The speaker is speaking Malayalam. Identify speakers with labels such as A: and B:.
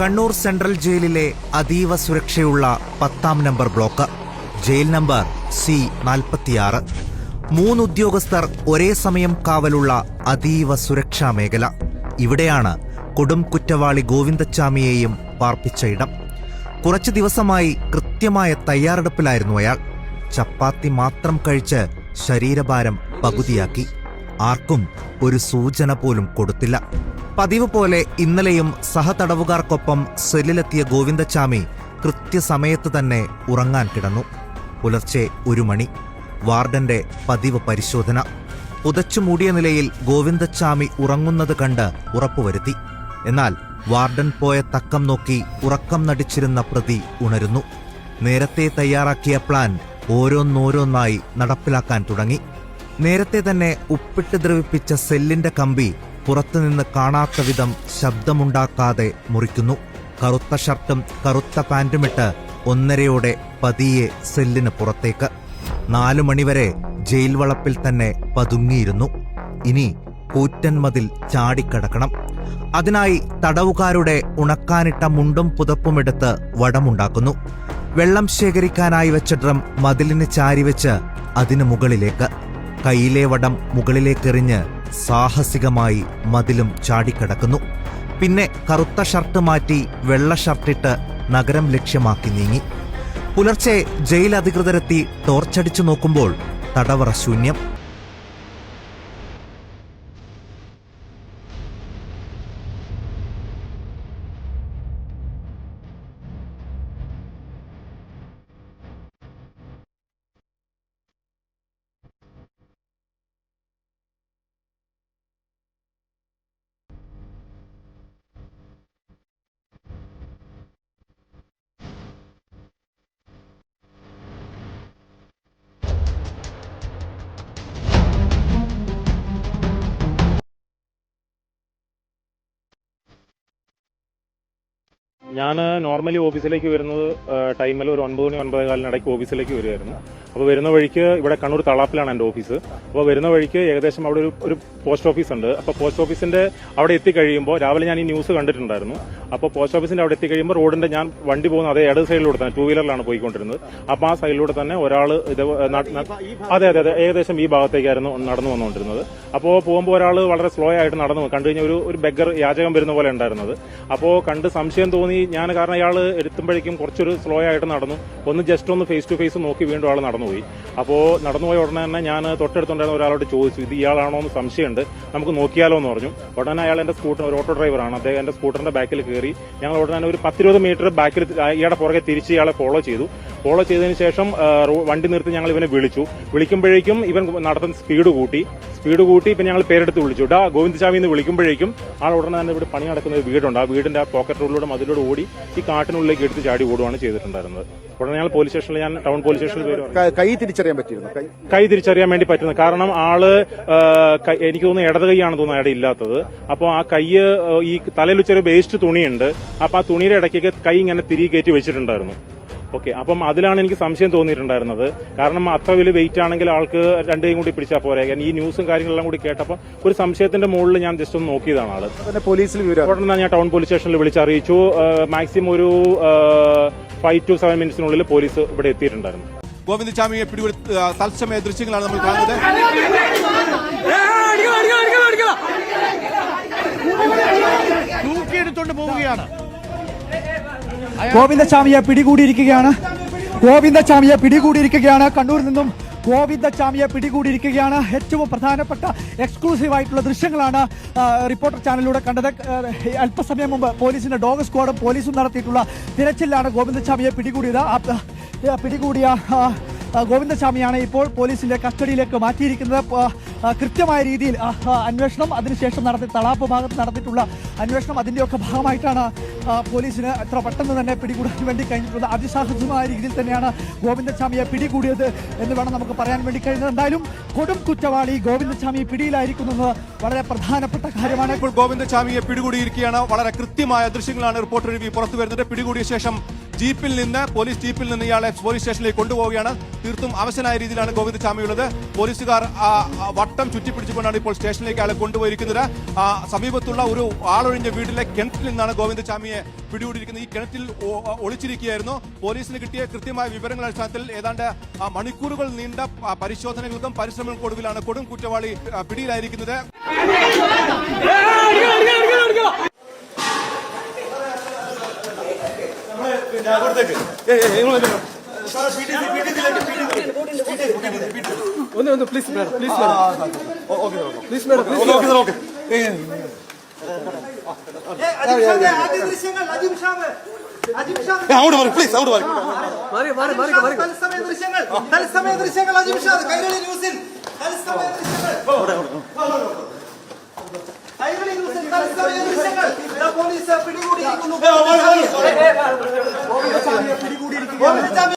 A: കണ്ണൂർ സെൻട്രൽ ജയിലിലെ അതീവ സുരക്ഷയുള്ള പത്താം നമ്പർ ബ്ലോക്ക്. ജയിൽ നമ്പർ സി നാൽപ്പത്തിയാറ്. മൂന്ന് ഉദ്യോഗസ്ഥർ ഒരേ സമയം കാവലുള്ള അതീവ സുരക്ഷാ മേഖല. ഇവിടെയാണ് കൊടും കുറ്റവാളി ഗോവിന്ദച്ചാമിയെയും പാർപ്പിച്ച ഇടം. കുറച്ചു ദിവസമായി കൃത്യമായ തയ്യാറെടുപ്പിലായിരുന്നു അയാൾ. ചപ്പാത്തി മാത്രം കഴിച്ച് ശരീരഭാരം പകുതിയാക്കി. ആർക്കും ഒരു സൂചന പോലും കൊടുത്തില്ല. പതിവ് പോലെ ഇന്നലെയും സഹതടവുകാർക്കൊപ്പം സെല്ലിലെത്തിയ ഗോവിന്ദച്ചാമി കൃത്യസമയത്ത് തന്നെ ഉറങ്ങാൻ കിടന്നു. പുലർച്ചെ ഒരു മണി. വാർഡന്റെ പതിവ് പരിശോധന. പുതച്ചു മൂടിയ നിലയിൽ ഗോവിന്ദച്ചാമി ഉറങ്ങുന്നത് കണ്ട് ഉറപ്പുവരുത്തി. എന്നാൽ വാർഡൻ പോയ തക്കം നോക്കി ഉറക്കം നടിച്ചിരുന്ന പ്രതി ഉണരുന്നു. നേരത്തെ തയ്യാറാക്കിയ പ്ലാൻ ഓരോന്നോരോന്നായി നടപ്പിലാക്കാൻ തുടങ്ങി. നേരത്തെ തന്നെ ഉപ്പിട്ട് ദ്രവിപ്പിച്ച സെല്ലിന്റെ കമ്പി പുറത്തുനിന്ന് കാണാത്ത വിധം ശബ്ദമുണ്ടാക്കാതെ മുറിക്കുന്നു. കറുത്ത ഷർട്ടും കറുത്ത പാന്റുമിട്ട് ഒന്നരയോടെ പതിയെ സെല്ലിന് പുറത്തേക്ക്. നാലു മണിവരെ ജയിൽ വളപ്പിൽ തന്നെ പതുങ്ങിയിരുന്നു. ഇനി കൂറ്റൻ മതിൽ ചാടിക്കടക്കണം. അതിനായി തടവുകാരുടെ ഉണക്കാനിട്ട മുണ്ടും പുതപ്പുമെടുത്ത് വടമുണ്ടാക്കുന്നു. വെള്ളം ശേഖരിക്കാനായി വെച്ച ഡ്രം മതിലിന് ചാരിവെച്ച് അതിനു മുകളിലേക്ക്. കയ്യിലെ വടം മുകളിലേക്കെറിഞ്ഞ് സാഹസികമായി മതിലും ചാടിക്കടക്കുന്നു. പിന്നെ കറുത്ത ഷർട്ട് മാറ്റി വെള്ള ഷർട്ടിട്ട് നഗരം ലക്ഷ്യമാക്കി നീങ്ങി. പുലർച്ചെ ജയിൽ അധികൃതരെത്തി ടോർച്ചടിച്ചു നോക്കുമ്പോൾ തടവറ ശൂന്യം.
B: ഞാൻ നോർമലി ഓഫീസിലേക്ക് വരുന്നത് ടൈമിൽ ഒരു ഒൻപത് മണി ഒൻപത് കാലിനിടയ്ക്ക് ഓഫീസിലേക്ക് വരുമായിരുന്നു അപ്പോൾ വരുന്ന വഴിക്ക് ഇവിടെ കണ്ണൂർ തളാപ്പിലാണ് എന്റെ ഓഫീസ്. അപ്പോൾ വരുന്ന വഴിക്ക് ഏകദേശം അവിടെ ഒരു ഒരു പോസ്റ്റ് ഓഫീസ് ഉണ്ട്. അപ്പോൾ പോസ്റ്റ് ഓഫീസിന്റെ അവിടെ എത്തിക്കഴിയുമ്പോൾ രാവിലെ ഞാൻ ഈ ന്യൂസ് കണ്ടിട്ടുണ്ടായിരുന്നു. അപ്പോൾ പോസ്റ്റ് ഓഫീസിന്റെ അവിടെ എത്തിക്കഴിയുമ്പോൾ റോഡിന്റെ ഞാൻ വണ്ടി പോകുന്ന അതേ ഇടത് സൈഡിലൂടെ തന്നെ ടൂ വീലറിലാണ് പോയിക്കൊണ്ടിരുന്നത്. അപ്പോൾ ആ സൈഡിലൂടെ തന്നെ ഒരാൾ ഇത് അതെ അതെ അതെ. ഏകദേശം ഈ ഭാഗത്തേക്കായിരുന്നു നടന്നു വന്നുകൊണ്ടിരുന്നത്. അപ്പോൾ പോകുമ്പോൾ ഒരാൾ വളരെ സ്ലോ ആയിട്ട് നടന്നു കണ്ടു കഴിഞ്ഞാൽ ഒരു ഒരു ബെഗർ യാചകം വരുന്ന പോലെ ഉണ്ടായിരുന്നത്. അപ്പോൾ കണ്ട് സംശയം തോന്നി ഞാൻ കാരണം അയാൾ എത്തുമ്പോഴേക്കും കുറച്ചൊരു സ്ലോ ആയിട്ട് നടന്നു. ഒന്ന് ജസ്റ്റ് ഒന്ന് ഫേസ് ടു ഫേസ് നോക്കി വീണ്ടും ആൾ നടന്നുപോയി അപ്പോൾ നടന്നുപോയ ഉടനെ തന്നെ ഞാൻ തൊട്ടടുത്തുണ്ടായിരുന്ന ഒരാളോട് ചോദിച്ചു ഇത് ഇയാളാണോ എന്ന് സംശയമുണ്ട്. നമുക്ക് നോക്കിയാലോ എന്ന് പറഞ്ഞു. ഉടനെ അയാൾ എന്റെ സ്കൂട്ടർ ഒരു ഓട്ടോ ഡ്രൈവറാണ് അദ്ദേഹം എന്റെ സ്കൂട്ടറിന്റെ ബാക്കിൽ കയറി ഞങ്ങൾ ഉടനെ ഒരു പത്തിരുപത് മീറ്റർ ബാക്കിൽ ഇയാളെ പുറകെ തിരിച്ച് ഇയാളെ ഫോളോ ചെയ്തു. ഫോളോ ചെയ്തതിന് ശേഷം വണ്ടി നിർത്തി ഞങ്ങൾ ഇവനെ വിളിച്ചു. വിളിക്കുമ്പോഴേക്കും ഇവൻ നടത്തുന്ന സ്പീഡ് കൂട്ടി. സ്പീഡ് കൂട്ടി പിന്നെ ഞങ്ങൾ പേരെടുത്ത് വിളിച്ചു. ഡാ ഗോവിന്ദചാമി എന്ന് വിളിക്കുമ്പോഴേക്കും ആൾ ഉടനെ തന്നെ ഇവിടെ പണി നടക്കുന്ന ഒരു വീടുണ്ട്. ആ വീടിന്റെ ആ പോക്കറ്റ് റോഡിലൂടെ മതിലൂടെ ഓടി ഈ കാട്ടിനുള്ളിലേക്ക് എടുത്ത് ചാടി ഓടുകയാണ് ചെയ്തിട്ടുണ്ടായിരുന്നത്. ഉടനെ ഞങ്ങൾ പോലീസ് സ്റ്റേഷനിൽ ഞാൻ ടൗൺ പോലീസ് സ്റ്റേഷനിൽ
C: കൈ തിരിച്ചറിയാൻ പറ്റിയിരുന്നു. കൈ
B: തിരിച്ചറിയാൻ വേണ്ടി പറ്റുന്നത് കാരണം ആൾ എനിക്ക് തോന്നുന്നു ഇടത് കൈയാണ് തോന്നുന്നു അയാളുടെ ഇല്ലാത്തത്. അപ്പോൾ ആ കൈ ഈ തലയിൽ ചെറിയ വേസ്റ്റ് തുണിയുണ്ട്. അപ്പൊ ആ തുണിയുടെ ഇടയ്ക്കൊക്കെ കൈ ഇങ്ങനെ തിരികെ കയറ്റി വെച്ചിട്ടുണ്ടായിരുന്നു. ഓക്കെ അപ്പം അതിലാണ് എനിക്ക് സംശയം തോന്നിയിട്ടുണ്ടായിരുന്നത്. കാരണം അത്ര വലിയ വെയിറ്റ് ആണെങ്കിൽ ആൾക്ക് രണ്ടേയും കൂടി പിടിച്ചാൽ പോരെ. കാരണം ഈ ന്യൂസും കാര്യങ്ങളെല്ലാം കൂടി കേട്ടപ്പോൾ ഒരു സംശയത്തിന്റെ മുകളിൽ ഞാൻ ജസ്റ്റ് ഒന്ന് നോക്കിയതാണ് ആൾ.
C: പിന്നെ പോലീസിൽ
B: ഉടനെ ഞാൻ ടൗൺ പോലീസ് സ്റ്റേഷനിൽ വിളിച്ചറിയിച്ചു മാക്സിമം ഒരു ഫൈവ് ടു സെവൻ മിനിറ്റ്സിനുള്ളിൽ പോലീസ് ഇവിടെ എത്തിയിട്ടുണ്ടായിരുന്നു.
D: ഗോവിന്ദസ്വാമിയെ പിടികൂടി തത്സമയ ദൃശ്യങ്ങളാണ് നമ്മൾ കാണുന്നത്.
E: തൂക്കിയെടുത്തോണ്ട് പോവുകയാണ്. ഗോവിന്ദസ്വാമിയെ പിടികൂടിയിരിക്കുകയാണ്. ഗോവിന്ദസ്വാമിയെ പിടികൂടിയിരിക്കുകയാണ്. കണ്ണൂരിൽ നിന്നും ഗോവിന്ദസ്വാമിയെ പിടികൂടിയിരിക്കുകയാണ്. ഏറ്റവും പ്രധാനപ്പെട്ട എക്സ്ക്ലൂസീവ് ആയിട്ടുള്ള ദൃശ്യങ്ങളാണ് റിപ്പോർട്ടർ ചാനലിലൂടെ കണ്ടത്. അല്പസമയം മുമ്പ് പോലീസിന്റെ ഡോഗ് സ്ക്വാഡും പോലീസും നടത്തിയിട്ടുള്ള തിരച്ചിലാണ് ഗോവിന്ദസ്വാമിയെ പിടികൂടിയത്. പിടികൂടിയ ഗോവിന്ദസ്വാമിയാണ് ഇപ്പോൾ പോലീസിന്റെ കസ്റ്റഡിയിലേക്ക് മാറ്റിയിരിക്കുന്നത്. കൃത്യമായ രീതിയിൽ അന്വേഷണം അതിനുശേഷം നടത്തി തളാപ്പ് ഭാഗത്ത് നടത്തിയിട്ടുള്ള അന്വേഷണം അതിന്റെയൊക്കെ ഭാഗമായിട്ടാണ് പോലീസിന് എത്ര പെട്ടെന്ന് തന്നെ പിടികൂടാൻ വേണ്ടി കഴിഞ്ഞിട്ടുള്ളത് അതിസാഹസികമായ രീതിയിൽ തന്നെയാണ് ഗോവിന്ദസ്വാമിയെ പിടികൂടിയത് എന്ന് വേണം നമുക്ക് പറയാൻ വേണ്ടി കഴിയുന്നത് എന്തായാലും കൊടും കുറ്റവാളി ഗോവിന്ദസ്വാമി പിടിയിലായിരിക്കുന്നത് വളരെ പ്രധാനപ്പെട്ട കാര്യമാണ്.
D: ഇപ്പോൾ ഗോവിന്ദസ്വാമിയെ പിടികൂടിയിരിക്കുകയാണ്. വളരെ കൃത്യമായ ദൃശ്യങ്ങളാണ് റിപ്പോർട്ടർ രവി പുറത്തു വരുന്നത്. പിടികൂടിയ ശേഷം ജീപ്പിൽ നിന്ന് പോലീസ് ജീപ്പിൽ നിന്ന് ഇയാളെ പോലീസ് സ്റ്റേഷനിലേക്ക് കൊണ്ടുപോവുകയാണ്. തീർത്തും അവശനായ രീതിയിലാണ് ഗോവിന്ദചാമിയുള്ളത് പോലീസുകാർ ആ, ആ, വട്ടം ചുറ്റിപ്പിടിച്ചുകൊണ്ടാണ് ഇപ്പോൾ സ്റ്റേഷനിലേക്ക് അയാളെ കൊണ്ടുപോയിരിക്കുന്നത്. സമീപത്തുള്ള ഒരു ആളൊഴിഞ്ഞ വീട്ടിലെ കിണറ്റിൽ നിന്നാണ് ഗോവിന്ദചാമിയെ പിടികൂടിയിരിക്കുന്നത്. ഈ കിണറ്റിൽ ഒളിച്ചിരിക്കുകയായിരുന്നു. പോലീസിന് കിട്ടിയ കൃത്യമായ വിവരങ്ങൾ അടിസ്ഥാനത്തിൽ ഏതാണ്ട് മണിക്കൂറുകൾ നീണ്ട പരിശോധനകൾക്കും പരിശ്രമങ്ങൾക്കും ഒടുവിലാണ് കൊടും കുറ്റവാളി ആ, പിടിയിലായിരിക്കുന്നത്
C: അങ്ങോട്ട് മാറി പ്ലീസ് അങ്ങോട്ട് മാറി.
F: തത്സമയ ദൃശ്യങ്ങൾ തത്സമയ ദൃശ്യങ്ങൾ അജിംഷാദ് കൈരളി ന്യൂസിൽ തത്സമയ ദൃശ്യങ്ങൾ. കൈരളി ന്യൂസിൽ തത്സമയ ദൃശ്യങ്ങൾ. പോലീസ് പിടികൂടിയിരിക്കുന്നു. 아, 그리고 우리 이렇게